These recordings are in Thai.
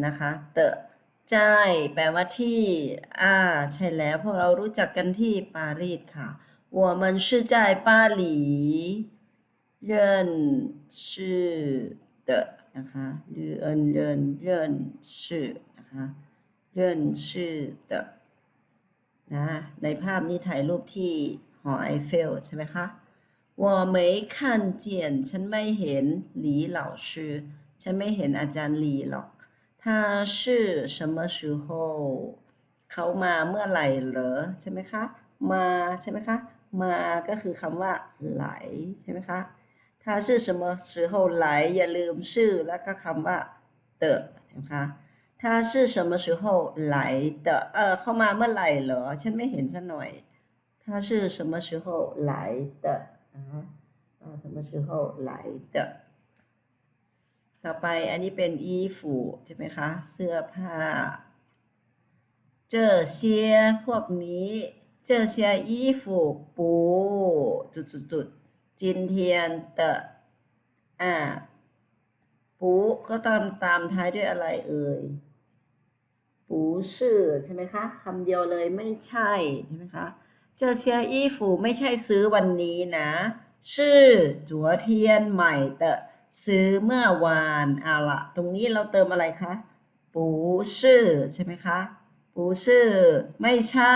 们是นะคะเตะใจแปลว่าที่ อ่า ใช่แล้วพวกเรารู้จักกันที่ปารีสค่ะ我们是在巴黎认识的นะคะเรียนเรียนเรียนชื่อนะคะเรียนชื่อ的นะในภาพนี้ถ่ายรูปที่หอไอเฟลใช่ไหมคะ我没看见ฉันไม่เห็นหลีเหล่าชื่อฉันไม่เห็นอาจารย์หลีหรอก 他是什么时候เขามาเมื่อไหร่เหรอใช่ไหมคะ มาใช่ไหมคะ มาก็คือคำว่าไหลใช่ไหมคะ他是什么时候来อย่าลืมชื่อแล้วก็คำว่าเตะนะคะ他是什么时候来的เออเข้ามาเมื่อไหร่เหรอ ฉันไม่เห็นสักหน่อย他是什么时候来的อ่าอ่า什么时候来的ต่อ ไปอันนี้เป็นอีฟูใช่ไหมคะ เสื้อผ้า 这些พวกนี้这些衣服不จุดจุดจุด今天的อ่าปูก็ตามตามท้ายด้วยอะไรเอ่ยปูชื่อใช่ไหมคะคำเดียวเลยไม่ใช่ใช่ไหมคะ这些衣服ไม่ใช่ซื้อวันนี้นะ是昨天买的 ซื้อเมื่อวานเอาละตรงนี้เราเติมอะไรคะปูซื่อใช่ไหมคะปูซื่อไม่ใช่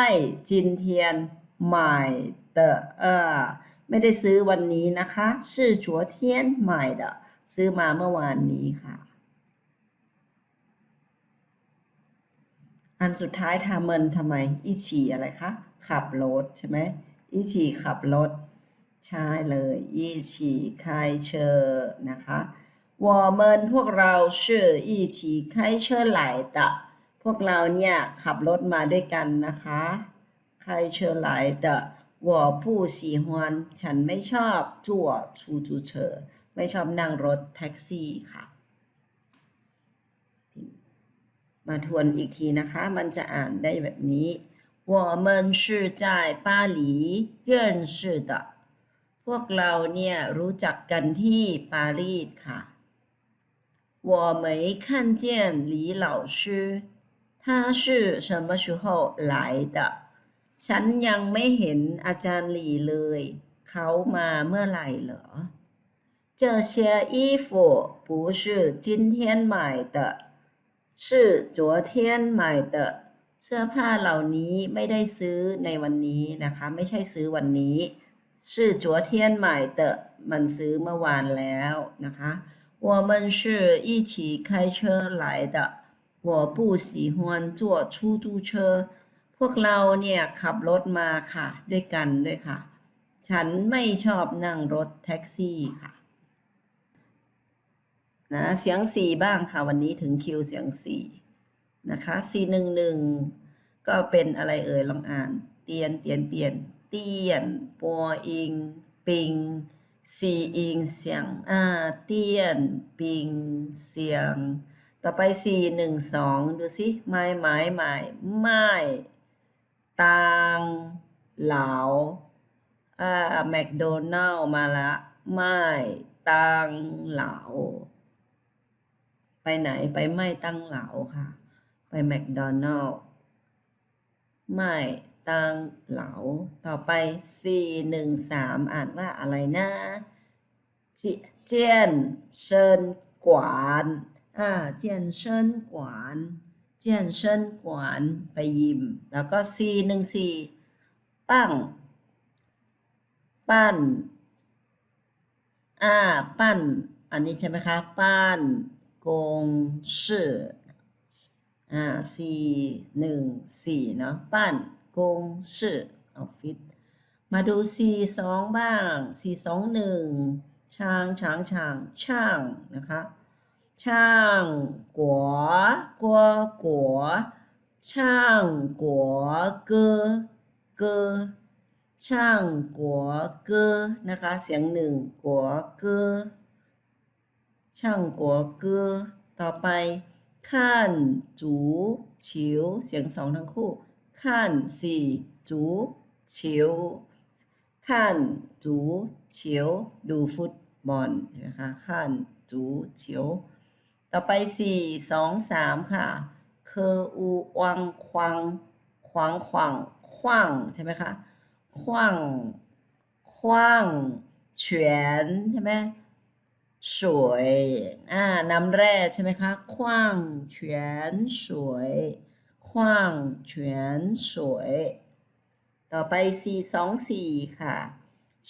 จินเทียนใหม่เตอไม่ได้ซื้อวันนี้นะคะชื่อจัวเทียนหม่เดอซื้อมาเมื่อวานนี้ค่ะ อันสุดท้ายทาเมินทำไม อีฉีอะไรคะ ขับรถใช่ไหมอีฉีขับรถ ใช่เลย อีฉี่开车นะคะ我们พวกเรา是一起开车来的พวกเราเนี่ยขับรถมาด้วยกันนะคะ开车来的我不喜欢ฉันไม่ชอบ坐出租车ไม่ชอบนั่งรถแท็กซี่ค่ะ มาทวนอีกทีนะคะ มันจะอ่านได้แบบนี้我们是在巴黎认识的 พวกเราเนี่ยรู้จักกันที่ปารีสค่ะ我没看见李老师他是什么时候来的ฉันยังไม่เห็นอาจารย์หลีเลย เขามาเมื่อไหร่เหรอ这些衣服不是今天买的是昨天买的เสื้อผ้าเหล่านี้ไม่ได้ซื้อในวันนี้นะคะ ไม่ใช่ซื้อวันนี้ 是昨天买的มันซื้อเมื่อวานแล้วนะคะ我们是一起开车来的我不喜欢坐出租车พวกเราเนี่ยขับรถมาค่ะ ด้วยกันด้วยค่ะ ฉันไม่ชอบนั่งรถแท็กซี่ค่ะ นะเสียงสี่บ้างค่ะ วันนี้ถึงคิวเสียงสี่นะคะสี่หนึ่งหนึ่งก็เป็นอะไรเอ่ยลองอ่าน เตียนเตียนเตียน เตียนปัวอิงปิงสีอิงเสียงอ่าเตียนปิงเสียง ต่อไปสี่หนึ่งสองดูสิไม้ไม้ไม้ไม้ตางเหลาอ่าแมคโดนัลมาละไม้ตางเหลาไปไหนไปไม่ตั้งเหลาค่ะ ไปแมคโดนัลไม่ ตังเหลา ต่อไปสี่หนึ่งสามอ่านว่าอะไรนะเจเจียนเชิญกวานอ่าเจียนเชิญกวานเจียนเชิญกวานไปยิม แล้วก็สี่หนึ่งสี่ปั้ง ปั้นอ่าปั้น อันนี้ใช่ไหมคะ ปั้นกงชื่ออ่าสี่หนึ่งสี่เนาะปั้น กงชื่อออฟฟิศมาดูสี่สองบ้างสี่สองหนึ่งช่างช่างช่างช่างนะคะช่างกัวกัวกัวช่างกัวเกอเกอช่างกัวเกอนะคะเสียงหนึ่งกัวเกอช่างกัวเกอต่อไปขั้นจูฉิวเสียงสองทั้งคู่ ขั้นสี่จูฉิวขั้นจูฉิวดูฟุตบอลนะคะขั้นจูเฉิวต่อไปสี่สองสามค่ะเคออูวังควางขวางขวางขว้างใช่ไหมคะขว้างขว้างเฉียนใช่ไหมสวยอ่าน้ำแร่ใช่ไหมคะขว้างเฉียนสวยข 矿泉水ต่อไปสวย ต่องสีค่ะ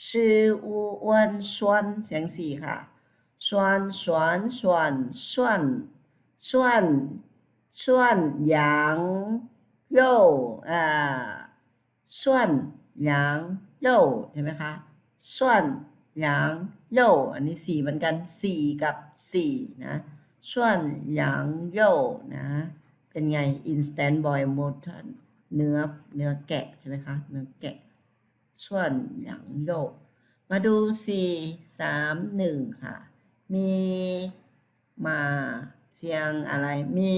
ชื่ออูอ้วนชวนเสียงสี่ค่ะชวนชวนชวนชวนชวนชวนยางโร่อ่าชวนยางโร่ใช่ไหมคะชวนยางโร่อันนี้สี่เหมือนกันสี่กับสี่นะชวนยางโร่นะ เป็นไง instant boy modern เนื้อเนื้อแกะใช่ไหมคะ เนื้อแกะส่วนหยางโยกมาดูสี่สามหนึ่งค่ะ มีมาเสียงอะไร มี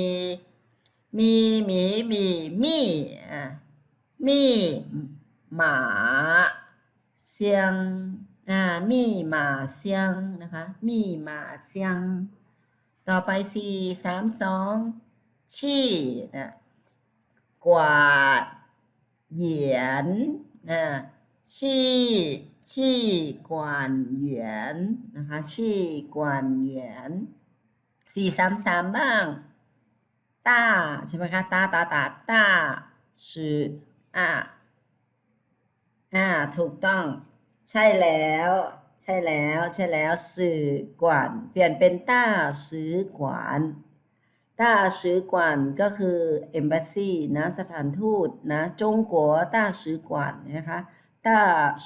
มีหมีมีมีอะมีหมาเสียงอ่ามีหมาเสียงนะคะ มีหมาเสียง ต่อไปสี่สามสอง ชี่นะกวาดเหยียนนะชี่ชี่กวานเหยียนนะคะชี่กวานเหยียนสี่สามสามบ้างตาใช่ไหมคะตาตาตาตาชื่ออ่าอ่าถูกต้องใช่แล้ว ใช่แล้วใช่แล้วสื่อกวานเปลี่ยนเป็นต้าสื่อกวาน ต้าซื้อกวนก็คือเ embassy นะสถานทูตนะจงกัวต้าซื้อกวนนะคะต้า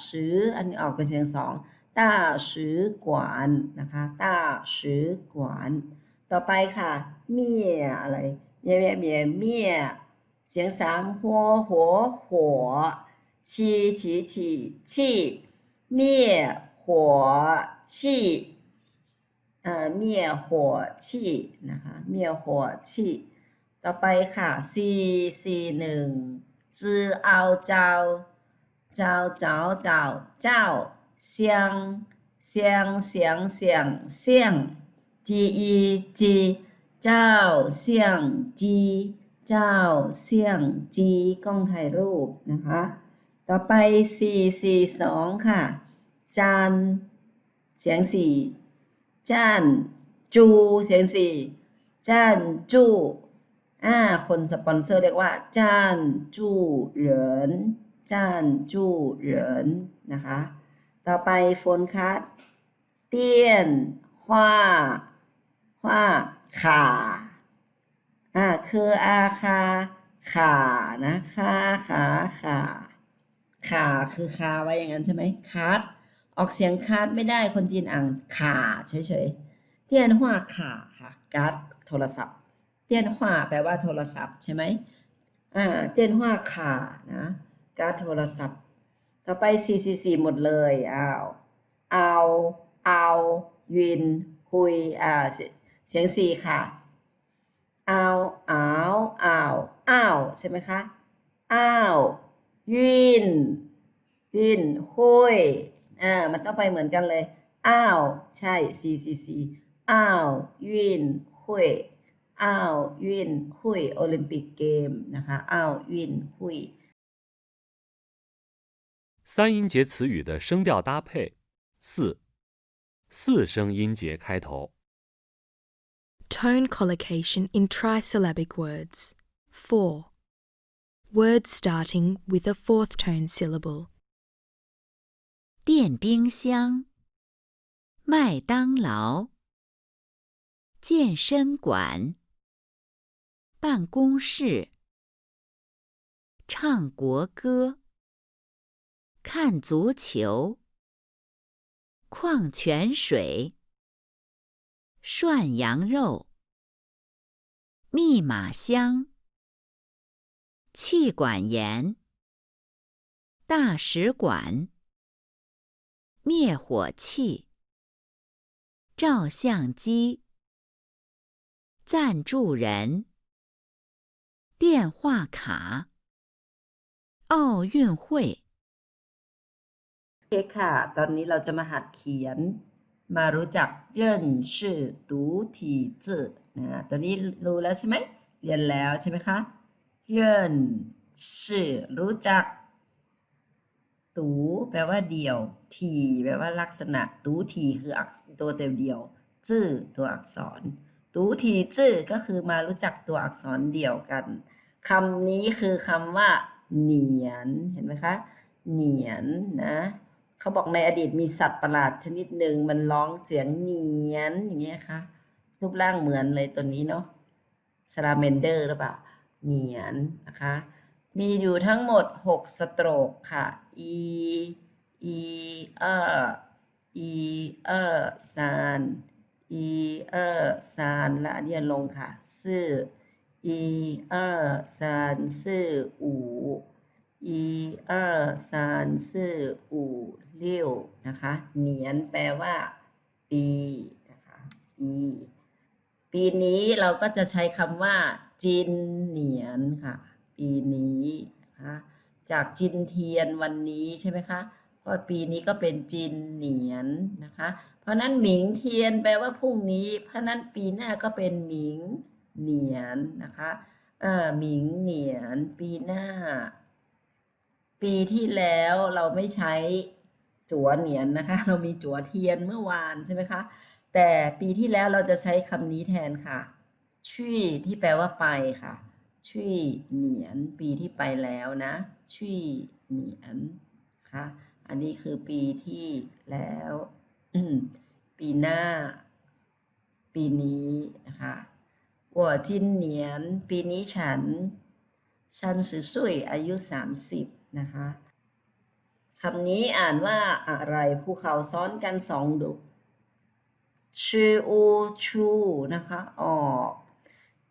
ซื้ออันนี้ออกเป็นเสียงสองต้าซื้อกวนนะคะต้าซื้อกวนต่อไปค่ะเมียอะไรเมียเมียเมียเมียเสียงสามหัวหัวหัวชีชีชีชีเมียหัวชี เอ่อเมียหัวชีนะคะเมียหัวชีต่อไปค่ะสี่สี่หนึ่งจือเอาเจ้าเจ้าเจ้าเจ้าเจ้าเสียงเสียงเสียงเสียงเสียงจีอีจีเจ้าเสียงจีเจ้าเสียงจีกล้องถ่ายรูปนะคะต่อไปสี่สี่สองค่ะจานเสียงสี่ จานจูเสียงสี่จานจูอ่าคนสปอนเซอร์เรียกว่าจานจูเหรินจานจูเหรินนะคะ ต่อไปโฟนคัสเตี้ยนหว้าหว้าขาอ่าคืออาคาขานะคาขาขาขาคือคาไว้อย่างนั้นใช่ไหมคัด ออกเสียงคัดไม่ได้คนจีนอ่านขาเฉยๆเตี้ยนหว้าขาค่ะการ์ดโทรศัพท์ เตี้ยนหว้าแปลว่าโทรศัพท์ใช่ไหมอ่าเตี้ยนหว้าขานะการ์ดโทรศัพท์ ต่อไป 444 หมดเลยอ้าวเอาเอาวินหุยอ่าเสียงสี่ค่ะเอาเอาอ้าวอ้าวใช่ไหมคะอ้าววินวินหุย อ่า มันต้องไปเหมือนกันเลย อ้าว ใช่ 444 อ้าว วิน หุย อ้าว วิน หุย โอลิมปิกเกมนะคะ อ้าว วิน หุย 三音节词语的声调搭配：四，四声音节开头。 Tone collocation in trisyllabic words. 4. Words starting with a fourth tone syllable. 电冰箱、麦当劳、健身馆、办公室、唱国歌、看足球、矿泉水、涮羊肉、密码箱、气管炎、大使馆。灭火器、照相机、赞助人、电话卡、奥运会。 โอเคค่ะ ตอนนี้เราจะมาหัดเขียน มารู้จักเริ่นชื่อตูทีจื่อ นะตัวนี้รู้แล้วใช่ไหมเรียนแล้วใช่ไหมคะเรียนชื่อรู้จัก ตูแปลว่าเดียว ทีแปลว่าลักษณะ ตูทีคืออักตัวเต็มเดียวจื้อตัวอักษร ตูทีจื้อก็คือมารู้จักตัวอักษรเดียวกันคำนี้คือคำว่า เหนียนเห็นไหมคะ เหนียนนะเขาบอกในอดีตมีสัตว์ประหลาดชนิดหนึ่งมันร้องเสียงเหนียนอย่างเงี้ยค่ะรูปร่างเหมือนเลยตัวนี้เนาะสลาเมนเดอร์หรือเปล่าเหนียนนะคะ มีอยู่ทั้งหมด 6 สโตรกค่ะ e e r e r ซาน e r ซานและอันนี้ลงค่ะซื่อ e r ซานซื่ออูอีเออซานซื่ออูเลี้ยวนะคะเหนียนแปลว่า ปีนะคะอีปีนี้เราก็จะใช้คำว่าจินเหนียนค่ะ ปีนี้นะคะ จากจินเทียนวันนี้ใช่ไหมคะเพราะปีนี้ก็เป็นจินเหนียนนะคะ เพราะนั้นหมิงเทียนแปลว่าพรุ่งนี้ เพราะนั้นปีหน้าก็เป็นหมิงเหนียนนะคะเอ่อหมิงเหนียนปีหน้า ปีที่แล้วเราไม่ใช้จั่วเหนียนนะคะ เรามีจั่วเทียนเมื่อวานใช่ไหมคะ แต่ปีที่แล้วเราจะใช้คำนี้แทนค่ะชี่ที่แปลว่าไปค่ะ ชี่เหนียนปีที่ไปแล้วนะชี่เหนียนค่ะอันนี้คือปีที่แล้วปีหน้า ปีนี้นะคะว่าจินเหนียนปีนี้ฉันฉันสือสุยอายุสสามิบนะคะคำนี้อ่านว่าอะไรภูเขาซ้อนกันสองดุชูอูชูนะคะออก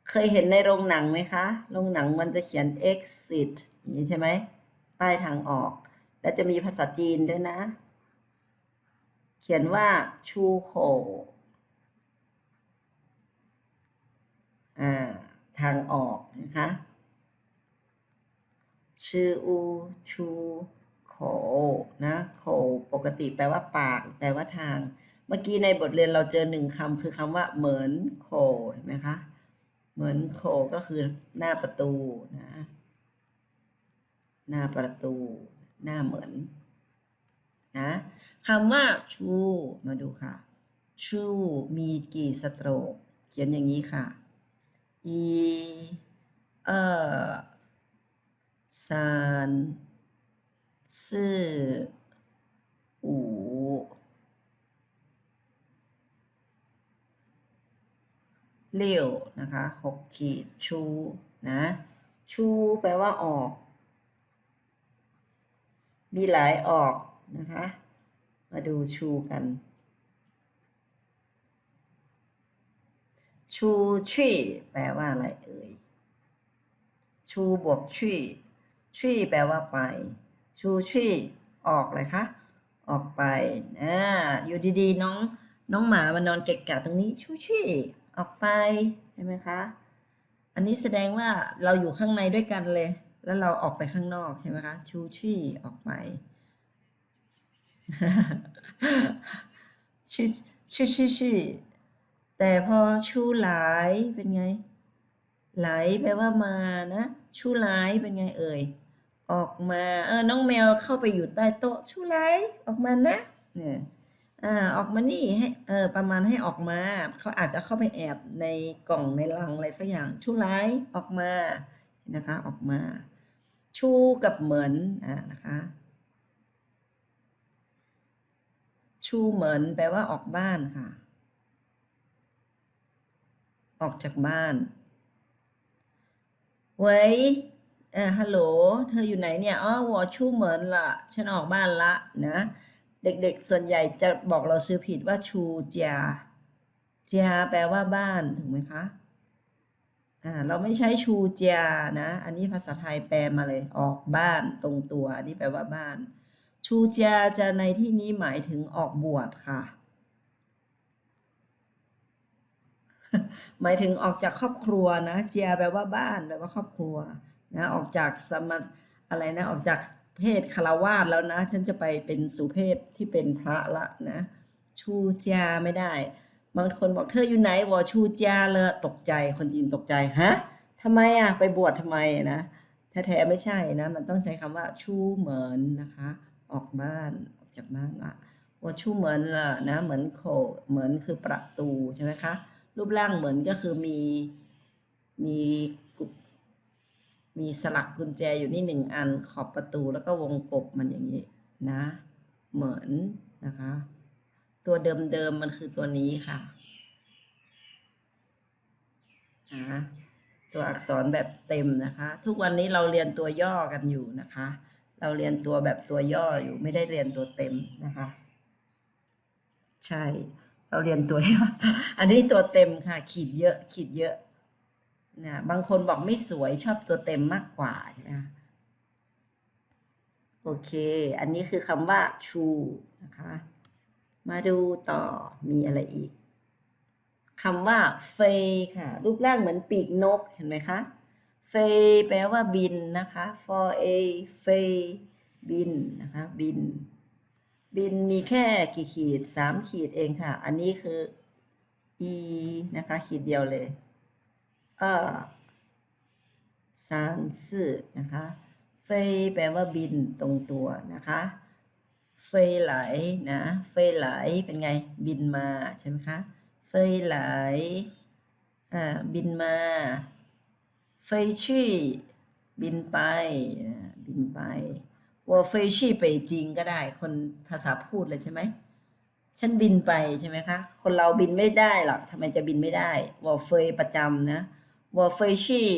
เคยเห็นในโรงหนังไหมคะ โรงหนังมันจะเขียน exit อย่างนี้ใช่ไหม ป้ายทางออก และจะมีภาษาจีนด้วยนะ เขียนว่าชูโขอ่า ทางออกนะคะชื่ออูชูโขนะโขปกติแปลว่าปาก แปลว่าทาง เมื่อกี้ในบทเรียนเราเจอหนึ่งคำคือคำว่าเหมือนโขเห็นไหมคะ เหมือนโคก็คือหน้าประตูนะ หน้าประตู หน้าเหมือนนะคำว่าชูมาดูค่ะ ชูมีกี่สตรก เขียนอย่างนี้ค่ะอีเออสามสี่五 เลี้ยวนะคะหกขีดชูนะชูแปลว่าออก มีหลายออกนะคะ มาดูชูกัน ชูชี่แปลว่าอะไรเอ่ย ชูบวกชี่ชี่แปลว่าไป ชูชี่ออกเลยคะออกไปอ่าอยู่ดีๆ น้องน้องหมามานอนเกะกะตรงนี้ชูชี่ ออกไปใช่ไหมคะ อันนี้แสดงว่าเราอยู่ข้างในด้วยกันเลย แล้วเราออกไปข้างนอกใช่ไหมคะ ชูชี่ออกไปชื่อชื่อชื่อชื่อแต่พอชูหลายเป็นไงไหลแปลว่ามานะ ชูหลายเป็นไงเอ่ย ออกมา เออ น้องแมวเข้าไปอยู่ใต้โต๊ะ ชูหลายออกมานะ เนี่ย อ่าออกมานี่ให้เออประมาณให้ออกมา เขาอาจจะเข้าไปแอบในกล่องในลังอะไรสักอย่างชูหลออกมานะคะ ออกมา ชูกับเหมือนอ่านะคะ ชูเหมือนแปลว่าออกบ้านค่ะ ออกจากบ้านเว้ยเออฮัลโหล เธออยู่ไหนเนี่ย อ๋อวอชูเหมือนละฉันออกบ้านละนะ เด็กๆ ส่วนใหญ่จะบอกเราซื้อผิดว่าชูเจียเจียแปลว่าบ้านถูกไหมคะอ่าเราไม่ใช้ชูเจียนะ อันนี้ภาษาไทยแปลมาเลยออกบ้านตรงตัว อันนี้แปลว่าบ้าน ชูเจียจะในที่นี้หมายถึงออกบวชค่ะ หมายถึงออกจากครอบครัวนะ เจียแปลว่าบ้านแปลว่าครอบครัวนะออกจากสมณอะไรนะออกจาก เพศคารวาสแล้วนะ ฉันจะไปเป็นสุเพศที่เป็นพระละนะ ชูเจียไม่ได้ บางคนบอกเธออยู่ไหนวอชูจาเลยตกใจคนจีนตกใจฮะทำไมอะไปบวชทำไมนะแท้ๆไม่ใช่นะ มันต้องใช้คำว่าชูเหมือนนะคะ ออกบ้านออกจากบ้านละวอชูเหมือนละนะเหมือนโคเหมือนคือประตูใช่ไหมคะรูปร่างเหมือนก็คือมีมี มีสลักกุญแจอยู่นี่หนึ่งอันขอบประตูแล้วก็วงกบมันอย่างนี้นะ เหมือนนะคะ ตัวเดิมๆมันคือตัวนี้ค่ะนะตัวอักษรแบบเต็มนะคะ ทุกวันนี้เราเรียนตัวย่อกันอยู่นะคะ เราเรียนตัวแบบตัวย่ออยู่ไม่ได้เรียนตัวเต็มนะคะ ใช่ เราเรียนตัวย่ออันนี้ตัวเต็มค่ะ ขีดเยอะ ขีดเยอะ นะบางคนบอกไม่สวยชอบตัวเต็มมากกว่าใช่ไหมคะโอเค อันนี้คือคำว่าชูนะคะ มาดูต่อมีอะไรอีกคำว่าเฟยค่ะ รูปร่างเหมือนปีกนกเห็นไหมคะเฟยแปลว่าบินนะคะ for a เฟยบินนะคะบิน บินมีแค่กี่ขีดสามขีดเองค่ะ อันนี้คือ e นะคะ ขีดเดียวเลย เออสามสี่นะคะเฟยแปลว่าบินตรงตัวนะคะเฟยไหลนะเฟยไหลเป็นไงบินมาใช่ไหมคะเฟยไหลอ่าบินมาเฟยชี่บินไปบินไปว่าเฟยชี่ไปจริงก็ได้ คนภาษาพูดเลยใช่ไหมฉันบินไปใช่ไหมคะ คนเราบินไม่ได้หรอกทำไมจะบินไม่ได้ว่าเฟยประจำนะ ว่าเฟชี่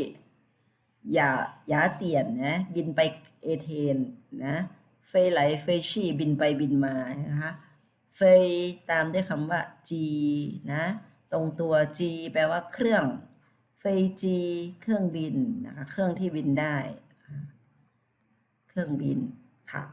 อย่าอย่าเตียนนะบินไปเอเธนนะเฟยไหลเฟยชี่บินไปบินมานะคะเฟยตามด้วยคำว่า G นะตรงตัว G แปลว่าเครื่องเฟย G เครื่องบินนะคะเครื่องที่บินได้ เครื่องบินค่ะ